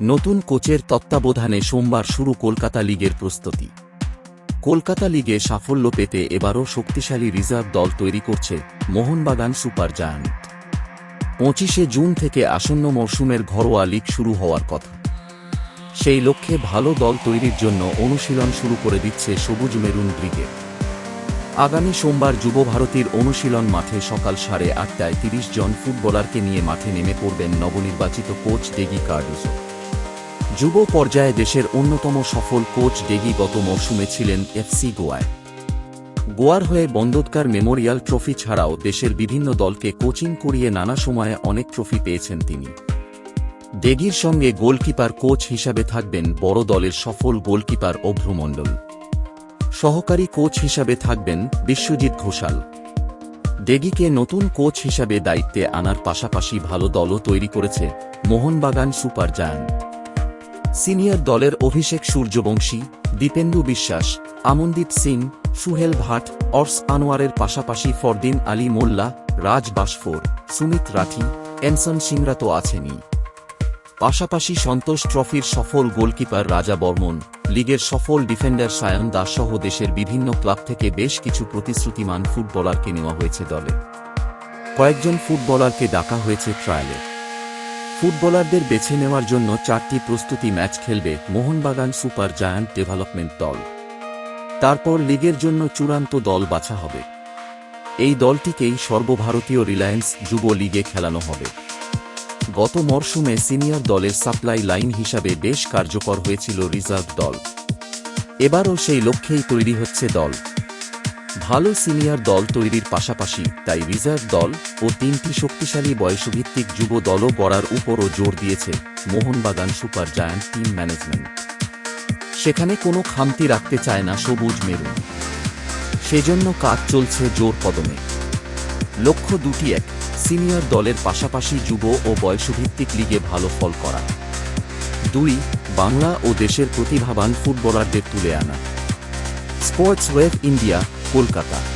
নতুন কোচের তত্ত্বাবধানে সোমবার শুরু কলকাতা লিগের প্রস্তুতি। কলকাতা লিগে সাফল্য পেতে এবারও শক্তিশালী রিজার্ভ দল তৈরি করছে মোহনবাগান সুপার জায়ান্ট। পঁচিশে জুন থেকে আসন্ন মরশুমের ঘরোয়া লিগ শুরু হওয়ার কথা। সেই লক্ষ্যে ভালো দল তৈরির জন্য অনুশীলন শুরু করে দিচ্ছে সবুজ মেরুন ব্রিগেড। আগামী সোমবার যুব ভারতীর অনুশীলন মাঠে সকাল সাড়ে আটটায় তিরিশ জন ফুটবলারকে নিয়ে মাঠে নেমে পড়বেন নবনির্বাচিত কোচ ডেগি কার্ডুজো। যুব পর্যায়ে দেশের অন্যতম সফল কোচ ডেগি গত মৌসুমে ছিলেন এফসি গোয়ায়। গোয়ার হয়ে বন্দোদকার মেমোরিয়াল ট্রফি ছাড়াও দেশের বিভিন্ন দলকে কোচিং করিয়ে নানা সময়ে অনেক ট্রফি পেয়েছেন তিনি। ডেগির সঙ্গে গোলকিপার কোচ হিসাবে থাকবেন বড় দলের সফল গোলকিপার অভ্রমণ্ডল সহকারী কোচ হিসাবে থাকবেন বিশ্বজিৎ ঘোষাল। ডেগিকে নতুন কোচ হিসাবে দায়িত্বে আনার পাশাপাশি ভালো দলও তৈরি করেছে মোহনবাগান সুপার জায়ান্ট। সিনিয়র দলের অভিষেক সূর্যবংশী, দীপেন্দু বিশ্বাস, আমনদীপ সিং, সুহেল ভাট, অর্স আনোয়ারের পাশাপাশি ফরদিন আলী মোল্লা, রাজ বাসফোর, সুমিত রাঠি, এনসন সিংরা তো আছেনই। পাশাপাশি সন্তোষ ট্রফির সফল গোলকিপার রাজা বর্মন, লিগের সফল ডিফেন্ডার সায়ন দাস সহ দেশের বিভিন্ন ক্লাব থেকে বেশ কিছু প্রতিশ্রুতিমান ফুটবলারকে নেওয়া হয়েছে দলে। কয়েকজন ফুটবলারকে ডাকা হয়েছে ট্রায়ালে। ফুটবলারদের বেছে নেওয়ার জন্য চারটি প্রস্তুতি ম্যাচ খেলবে মোহনবাগান সুপার জায়ান্ট ডেভেলপমেন্ট দল। তারপর লিগের জন্য চূড়ান্ত দল বাছা হবে। এই দলটিকেই সর্বভারতীয় রিলায়েন্স যুব লিগে খেলানো হবে। গত মরশুমে সিনিয়র দলের সাপ্লাই লাইন হিসাবে বেশ কার্যকর হয়েছিল রিজার্ভ দল। এবারও সেই লক্ষ্যেই তৈরি হচ্ছে দল। ভালো সিনিয়র দল তৈরির পাশাপাশি, তাই রিজার্ভ দল ও তিনটি শক্তিশালী বয়সভিত্তিক যুব দলও গড়ার উপরও জোর দিয়েছে Mohun Bagan super giant team management. সেখানে কোনো খামতি রাখতে চায় না সবুজ মেরুন। সেজন্য কাজ চলছে জোর কদমে। লক্ষ্য দুটি এক সিনিয়র দলের পাশাপাশি যুব ও বয়সভিত্তিক লিগে ভালো ফল করা। দুই, বাংলা ও দেশের প্রতিভাবান ফুটবলারদের তুলে আনা। Sports web India, Kolkata.